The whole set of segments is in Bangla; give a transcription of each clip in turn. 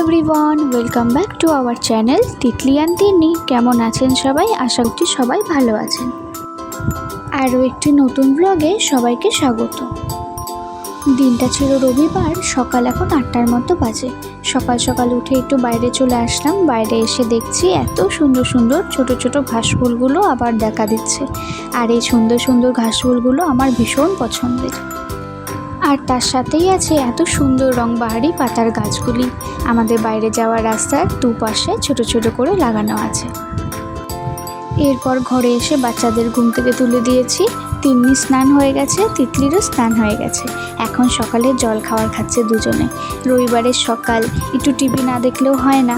Everyone welcome back to our channel Titli and Tinni কেমন আছেন সবাই? আশা করছি সবাই ভালো আছেন। আরও একটি নতুন ব্লগে সবাইকে স্বাগত। দিনটা ছিল রবিবার, সকাল এখন আটটার মতো বাজে। সকাল সকাল উঠে একটু বাইরে চলে আসলাম। বাইরে এসে দেখছি এত সুন্দর সুন্দর ছোট ছোট ঘাসফুলগুলো আবার দেখা দিচ্ছে। আর এই সুন্দর সুন্দর ঘাসফুলগুলো আমার ভীষণ পছন্দের। আর তার সাথেই আছে এত সুন্দর রংবাহারি পাতার গাছগুলি। আমাদের বাইরে যাওয়ার রাস্তার দুপাশে ছোট ছোট করে লাগানো আছে। এরপর ঘরে এসে বাচ্চাদের ঘুম থেকে তুলে দিয়েছি। তিন্নি স্নান হয়ে গেছে, তিতলিরও স্নান হয়ে গেছে। এখন সকালে জল খাবার খাচ্ছে দুজনে। রবিবারের সকাল, একটু টিভি না দেখলেও হয় না।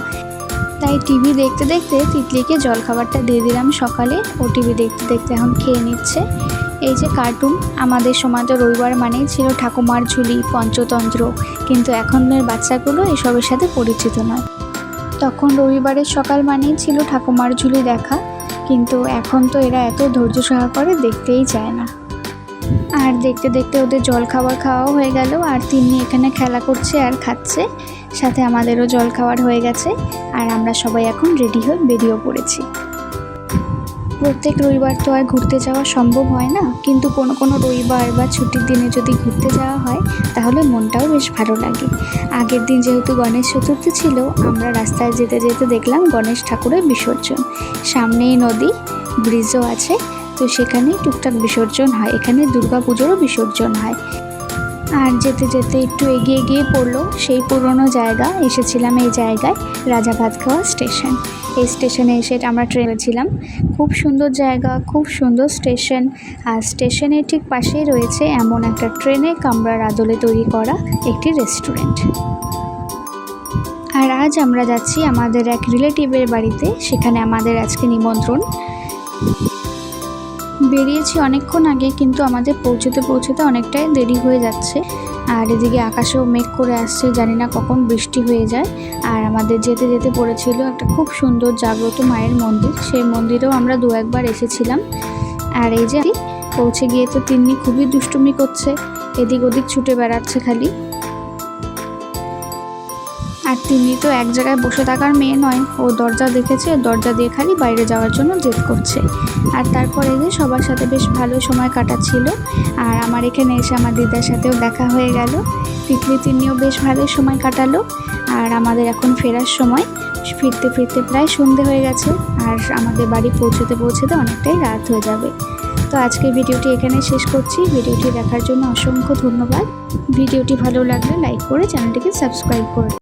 তাই টিভি দেখতে দেখতে তিতলিকে জল খাবারটা দিয়ে দিলাম সকালে। ও টিভি দেখতে দেখতে এখন খেয়ে নিচ্ছে। এই যে কার্টুন, আমাদের সমাজে রবিবার মানেই ছিল ঠাকুমার ঝুলি, পঞ্চতন্ত্র। কিন্তু এখনের বাচ্চাগুলো এসবের সাথে পরিচিত নয়। তখন রবিবারের সকাল মানেই ছিল ঠাকুমার ঝুলি দেখা, কিন্তু এখন তো এরা এত ধৈর্য সহা করে দেখতেই চায় না। আর দেখতে দেখতে ওদের জল খাবার খাওয়াও হয়ে গেল, আর তিনি এখানে খেলা করছে আর খাচ্ছে। সাথে আমাদেরও জল খাওয়ার হয়ে গেছে, আর আমরা সবাই এখন রেডি হয়ে বেরিয়েও পড়েছি। প্রত্যেক রবিবার তো আর ঘুরতে যাওয়া সম্ভব হয় না। কিন্তু কোনো কোনো রবিবার বা ছুটির দিনে যদি ঘুরতে যাওয়া হয়, তাহলে মনটাও বেশ ভালো লাগে। আগের দিন যেহেতু গণেশ চতুর্থী ছিল, আমরা রাস্তায় যেতে যেতে দেখলাম গণেশ ঠাকুরের বিসর্জন। সামনেই নদী, ব্রিজও আছে, তো সেখানেই টুকটাক বিসর্জন হয়। এখানে দুর্গা পুজোরও বিসর্জন হয়। আর যেতে যেতে একটু এগিয়ে গিয়ে পড়ল সেই পুরনো জায়গা। এসেছিলাম এই জায়গায়, রাজা ভাতখাওয়া স্টেশন। এই স্টেশনে এসে আমরা ট্রেনে ছিলাম। খুব সুন্দর জায়গা, খুব সুন্দর স্টেশন। আর স্টেশনের ঠিক পাশেই রয়েছে এমন একটা ট্রেনে কামরার আদলে তৈরি করা একটি রেস্টুরেন্ট। আর আজ আমরা যাচ্ছি আমাদের এক রিলেটিভের বাড়িতে, সেখানে আমাদের আজকে নিমন্ত্রণ। বেরিয়েছি অনেকক্ষণ আগে, কিন্তু আমাদের পৌঁছতে পৌঁছতে অনেকটাই দেরি হয়ে যাচ্ছে। আর এদিকে আকাশেও মেঘ করে আসছে, জানি না কখন বৃষ্টি হয়ে যায়। আর আমাদের যেতে যেতে পড়েছিল একটা খুব সুন্দর জাগ্রত মায়ের মন্দির। সেই মন্দিরেও আমরা দু একবার এসেছিলাম। আর এই যে পৌঁছে গিয়ে তো তিন্নি খুবই দুষ্টুমি করছে। এদিক ওদিক ছুটে বেড়াচ্ছে খালি। আর তিনি তো এক জায়গায় বসে থাকার মেয়ে নয়। ও দরজা দেখেছে, দরজা দিয়ে খালি বাইরে যাওয়ার জন্য জেদ করছে। আর তারপরে যে সবার সাথে বেশ ভালো সময় কাটাচ্ছিল। আর আমার এখানে এসে আমার দিদার সাথেও দেখা হয়ে গেল। তিতলি তিনিও বেশ ভালো সময় কাটালো। আর আমাদের এখন ফেরার সময়। ফিরতে ফিরতে প্রায় সন্ধে হয়ে গেছে। আর আমাদের বাড়ি পৌঁছতে পৌঁছতে অনেকটাই রাত হয়ে যাবে। তো আজকের ভিডিওটি এখানে শেষ করছি। ভিডিওটি দেখার জন্য অসংখ্য ধন্যবাদ। ভিডিওটি ভালো লাগলে লাইক করে চ্যানেলটিকে সাবস্ক্রাইব করে